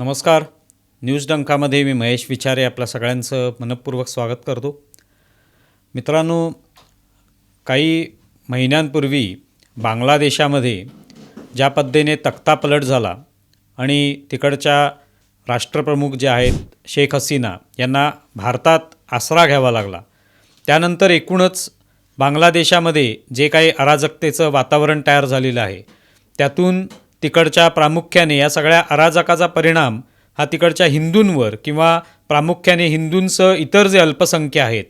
नमस्कार. न्यूज डंकामध्ये मी महेश विचारे आपल्या सगळ्यांचं मनपूर्वक स्वागत करतो. मित्रांनो काही महिन्यांपूर्वी बांगलादेशामध्ये ज्या पद्धतीने तख्तापलट झाला आणि तिकडच्या राष्ट्रप्रमुख जे आहेत शेख हसीना यांना भारतात आसरा घ्यावा लागला. त्यानंतर एकूणच बांगलादेशामध्ये जे काही अराजकतेचं वातावरण तयार झालेलं आहे त्यातून तिकडच्या प्रामुख्याने या सगळ्या अराजकाचा परिणाम हा तिकडच्या हिंदूंवर किंवा प्रामुख्याने हिंदूंसह इतर जे अल्पसंख्य आहेत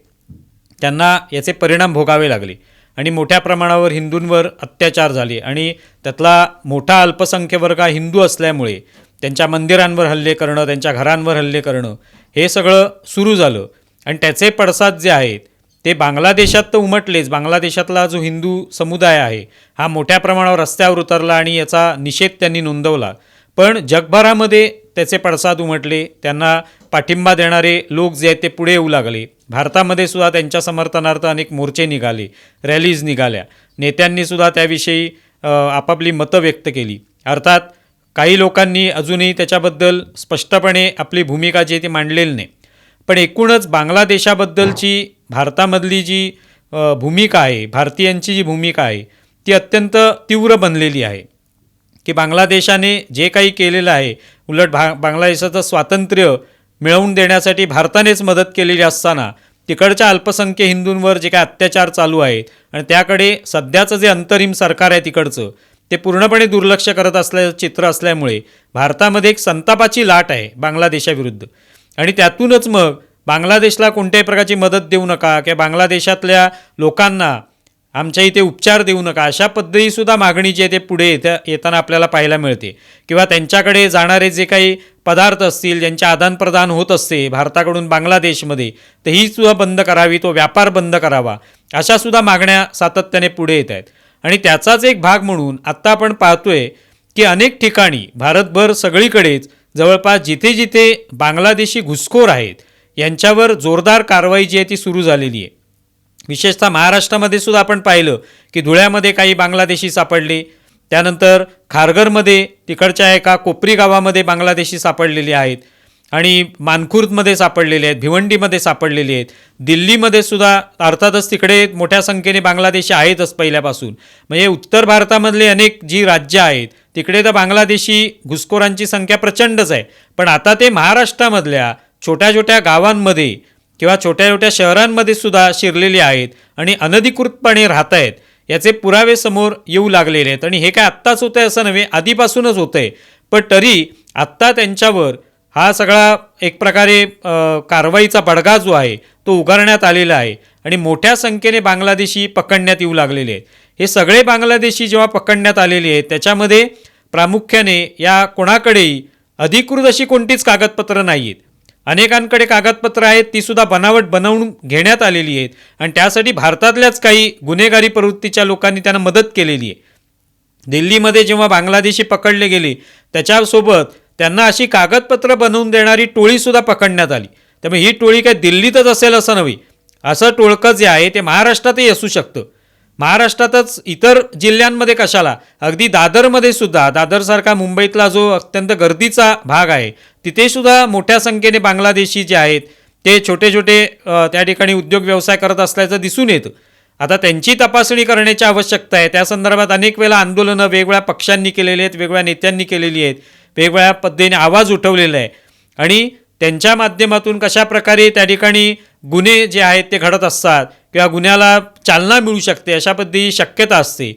त्यांना याचे परिणाम भोगावे लागले. आणि मोठ्या प्रमाणावर हिंदूंवर अत्याचार झाले. आणि त्यातला मोठा अल्पसंख्य वर्ग हा हिंदू असल्यामुळे त्यांच्या मंदिरांवर हल्ले करणं त्यांच्या घरांवर हल्ले करणं हे सगळं सुरू झालं. आणि त्याचे पडसाद जे आहेत ते बांगलादेशात तर उमटलेच. बांगलादेशातला जो हिंदू समुदाय आहे हा मोठ्या प्रमाणावर रस्त्यावर उतरला आणि याचा निषेध त्यांनी नोंदवला. पण जगभरामध्ये त्याचे पडसाद उमटले. त्यांना पाठिंबा देणारे लोक जे आहेत ते पुढे येऊ लागले. भारतामध्ये सुद्धा त्यांच्या समर्थनार्थ अनेक मोर्चे निघाले रॅलीज निघाल्या. नेत्यांनी सुद्धा त्याविषयी आपापली मतं व्यक्त केली. अर्थात काही लोकांनी अजूनही त्याच्याबद्दल स्पष्टपणे आपली भूमिका जी आहे ती मांडलेली नाही. पण एकूणच बांगलादेशाबद्दलची भारतामधली जी भूमिका आहे भारतीयांची जी भूमिका आहे ती अत्यंत तीव्र बनलेली आहे. की बांगलादेशाने जे काही केलेलं आहे उलट भा बांगलादेशाचं स्वातंत्र्य मिळवून देण्यासाठी भारतानेच मदत केलेली असताना तिकडच्या अल्पसंख्य हिंदूंवर जे काही अत्याचार चालू आहेत आणि त्याकडे सध्याचं जे अंतरिम सरकार आहे तिकडचं ते पूर्णपणे दुर्लक्ष करत असल्याचं चित्र असल्यामुळे भारतामध्ये एक संतापाची लाट आहे बांगलादेशाविरुद्ध. आणि त्यातूनच मग बांगलादेशला कोणत्याही प्रकारची मदत देऊ नका किंवा बांगलादेशातल्या लोकांना आमच्या इथे उपचार देऊ नका अशा पद्धतीसुद्धा मागणी जी आहे ते पुढे येत्या येताना आपल्याला पाहायला मिळते. किंवा त्यांच्याकडे जाणारे जे काही पदार्थ असतील ज्यांचे आदानप्रदान होत असते भारताकडून बांगलादेशमध्ये तर ही सुद्धा बंद करावी तो व्यापार बंद करावा अशा सुद्धा मागण्या सातत्याने पुढे येत आहेत. आणि त्याचाच एक भाग म्हणून आत्ता आपण पाहतोय की अनेक ठिकाणी भारतभर सगळीकडेच जवळपास जिथे जिथे बांगलादेशी घुसखोर आहेत यांच्यावर जोरदार कारवाई जी आहे ती सुरू झालेली आहे. विशेषतः महाराष्ट्रामध्ये सुद्धा आपण पाहिलं की धुळ्यामध्ये काही बांगलादेशी सापडले. त्यानंतर खारघरमध्ये तिकडच्या एका कोपरी गावामध्ये बांगलादेशी सापडलेले आहेत आणि मानखुर्दमध्ये सापडलेले आहेत भिवंडीमध्ये सापडलेले आहेत. दिल्लीमध्ये सुद्धा अर्थातच तिकडे मोठ्या संख्येने बांगलादेशी आहेतच पहिल्यापासून. म्हणजे उत्तर भारतामधले अनेक जी राज्य आहेत तिकडे तर बांगलादेशी घुसखोरांची संख्या प्रचंडच आहे. पण आता ते महाराष्ट्रामधल्या छोट्या छोट्या गावांमध्ये किंवा छोट्या छोट्या शहरांमध्ये सुद्धा शिरलेले आहेत आणि अनधिकृतपणे राहत आहेत याचे पुरावे समोर येऊ लागलेले आहेत. आणि हे काय आत्ताच होतं आहे असं नव्हे आधीपासूनच होतं आहे पण तरी आत्ता त्यांच्यावर हा सगळा एक प्रकारे कारवाईचा बडगा जो आहे तो उगारण्यात आलेला आहे. आणि मोठ्या संख्येने बांगलादेशी पकडण्यात येऊ लागलेले आहेत. हे सगळे बांगलादेशी जेव्हा पकडण्यात आलेले आहेत त्याच्यामध्ये प्रामुख्याने या कोणाकडेही अधिकृत अशी कोणतीच कागदपत्रं नाही आहेत अनेकांकडे कागदपत्रं आहेत ती सुद्धा बनावट बनवून घेण्यात आलेली आहेत. आणि त्यासाठी भारतातल्याच काही गुन्हेगारी प्रवृत्तीच्या लोकांनी त्यांना मदत केलेली आहे. दिल्लीमध्ये जेव्हा बांगलादेशी पकडले गेले त्याच्यासोबत त्यांना अशी कागदपत्रं बनवून देणारी टोळीसुद्धा पकडण्यात आली. त्यामुळे ही टोळी काय दिल्लीतच असेल असं नव्हे. असं टोळकं जे आहे ते महाराष्ट्रातही असू शकतं. महाराष्ट्रातच इतर जिल्ह्यांमध्ये कशाला? अगदी दादरमध्ये सुद्धा दादरसारखा मुंबईतला जो अत्यंत गर्दीचा भाग आहे तिथे सुद्धा मोठ्या संख्येने बांगलादेशी जे आहेत ते छोटे छोटे त्या ठिकाणी उद्योग व्यवसाय करत असल्याचं दिसून येतं. आता त्यांची तपासणी करण्याची आवश्यकता आहे. त्या संदर्भात अनेक वेळा आंदोलनं वेगवेगळ्या पक्षांनी केलेली आहेत वेगवेगळ्या नेत्यांनी केलेली आहेत वेगवेगळ्या पद्धतीने आवाज उठवलेला आहे. आणि त्यांच्या माध्यमातून कशा प्रकारे त्या ठिकाणी गुन्हे जे आहेत ते घडत असतात किंवा गुन्ह्याला चालना मिळू शकते अशा पद्धतीची शक्यता असते.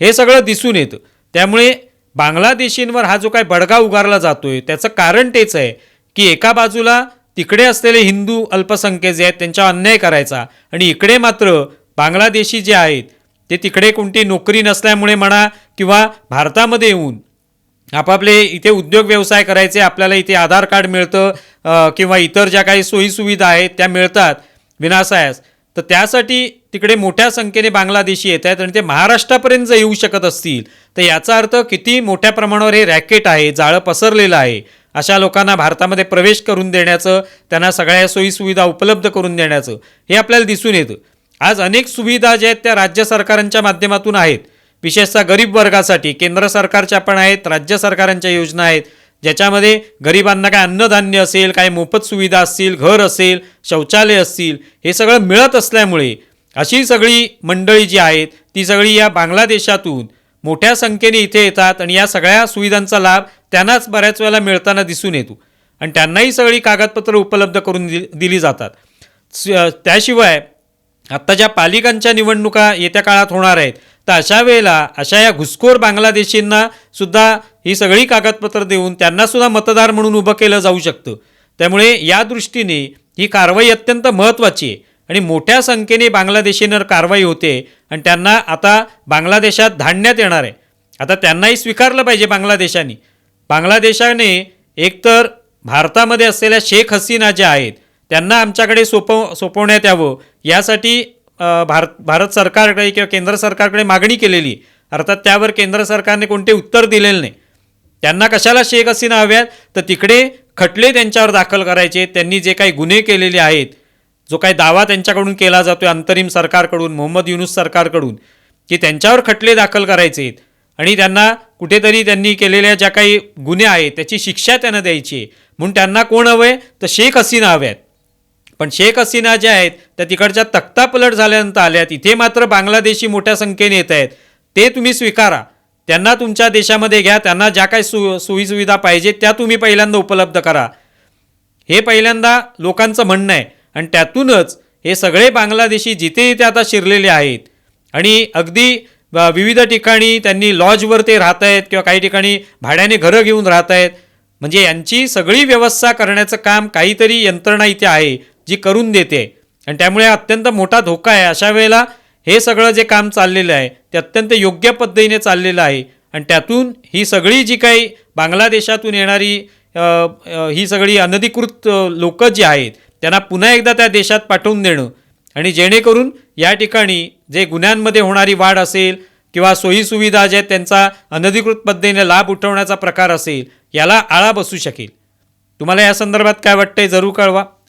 हे सगळं दिसून येतं. त्यामुळे बांगलादेशींवर हा जो काय बडगा उगारला जातोय त्याचं कारण तेच आहे की एका बाजूला तिकडे असलेले हिंदू अल्पसंख्य जे आहेत त्यांच्यावर अन्याय करायचा आणि इकडे मात्र बांगलादेशी जे आहेत ते तिकडे कोणती नोकरी नसल्यामुळे म्हणा किंवा भारतामध्ये येऊन आपापले इथे उद्योग व्यवसाय करायचे आपल्याला इथे आधार कार्ड मिळतं किंवा इतर ज्या काही सोयीसुविधा आहेत त्या मिळतात. विनासायास. तर त्यासाठी तिकडे मोठ्या संख्येने बांगलादेशी येत आहेत आणि ते महाराष्ट्रापर्यंत जर येऊ शकत असतील तर याचा अर्थ किती मोठ्या प्रमाणावर हे रॅकेट आहे जाळं पसरलेलं आहे अशा लोकांना भारतामध्ये प्रवेश करून देण्याचं त्यांना सगळ्या सोयीसुविधा उपलब्ध करून देण्याचं हे आपल्याला दिसून येतं. आज अनेक सुविधा ज्या आहेत त्या राज्य सरकारांच्या माध्यमातून आहेत. विशेषतः गरीब वर्गासाठी केंद्र सरकारच्या पण आहेत राज्य सरकारांच्या योजना आहेत ज्याच्यामध्ये गरिबांना काय अन्नधान्य असेल काय मोफत सुविधा असतील घर असेल शौचालय असतील हे सगळं मिळत असल्यामुळे अशी सगळी मंडळी जी आहेत ती सगळी या बांगलादेशातून मोठ्या संख्येने इथे येतात आणि या सगळ्या सुविधांचा लाभ त्यांनाच बऱ्याच वेळेला मिळताना दिसून येतो. आणि त्यांनाही सगळी कागदपत्रं उपलब्ध करून दि दिली जातात. त्याशिवाय आत्ता ज्या पालिकांच्या निवडणुका येत्या काळात होणार आहेत तर अशा वेळेला अशा या घुसखोर बांगलादेशींना सुद्धा ही सगळी कागदपत्र देऊन त्यांनासुद्धा मतदार म्हणून उभं केलं जाऊ शकतं. त्यामुळे या दृष्टीने ही कारवाई अत्यंत महत्त्वाची आहे आणि मोठ्या संख्येने बांगलादेशींवर कारवाई होते आणि त्यांना आता बांगलादेशात धाडण्यात येणार आहे. आता त्यांनाही स्वीकारलं पाहिजे बांगलादेशाने. बांगलादेशाने एकतर भारतामध्ये असलेल्या शेख हसीना ज्या आहेत त्यांना आमच्याकडे सोपव सोपवण्यात यावं. यासाठी भारत भारत सरकारकडे किंवा केंद्र सरकारकडे मागणी केलेली अर्थात त्यावर केंद्र सरकारने कोणते उत्तर दिलेलं नाही. त्यांना कशाला शेख हसीना हव्यात? तर तिकडे खटले त्यांच्यावर दाखल करायचे त्यांनी जे काही गुन्हे केलेले आहेत जो काही दावा त्यांच्याकडून केला जातो आहे अंतरिम सरकारकडून मोहम्मद युनुस सरकारकडून की त्यांच्यावर खटले दाखल करायचे आहेत. आणि त्यांना कुठेतरी त्यांनी केलेल्या ज्या काही गुन्हे आहेत त्याची शिक्षा त्यांना द्यायची आहे. म्हणून त्यांना कोण हवं आहे तर शेख हसीना हव्यात. पण शेख हसीना ज्या आहेत त्या तिकडच्या तक्तापलट झाल्यानंतर आल्यात इथे मात्र बांगलादेशी मोठ्या संख्येने येत आहेत. ते तुम्ही स्वीकारा. त्यांना तुमच्या देशामध्ये घ्या. त्यांना ज्या काही सु सोयीसुविधा पाहिजे त्या तुम्ही पहिल्यांदा उपलब्ध करा. हे पहिल्यांदा लोकांचं म्हणणं आहे. आणि त्यातूनच हे सगळे बांगलादेशी जिथे जिथे आता शिरलेले आहेत. आणि अगदी विविध ठिकाणी त्यांनी लॉजवर ते राहत आहेत किंवा काही ठिकाणी भाड्याने घरं घेऊन राहत आहेत. म्हणजे यांची सगळी व्यवस्था करण्याचं काम काहीतरी यंत्रणा इथे आहे. जी करून देते. आणि त्यामुळे अत्यंत मोठा धोका आहे. अशा वेळेला हे सगळं जे काम चाललेलं आहे ते अत्यंत योग्य पद्धतीने चाललेलं आहे. आणि त्यातून ही सगळी जी काही बांगलादेशातून येणारी ही सगळी अनधिकृत लोक जी आहेत त्यांना पुन्हा एकदा त्या देशात पाठवून देणं. आणि जेणेकरून या ठिकाणी जे गुन्ह्यांमध्ये होणारी वाढ असेल किंवा सोयीसुविधा ज्या त्यांचा अनधिकृत पद्धतीने लाभ उठवण्याचा प्रकार असेल याला आळा बसू शकेल. तुम्हाला या संदर्भात काय वाटतंय जरूर कळवा.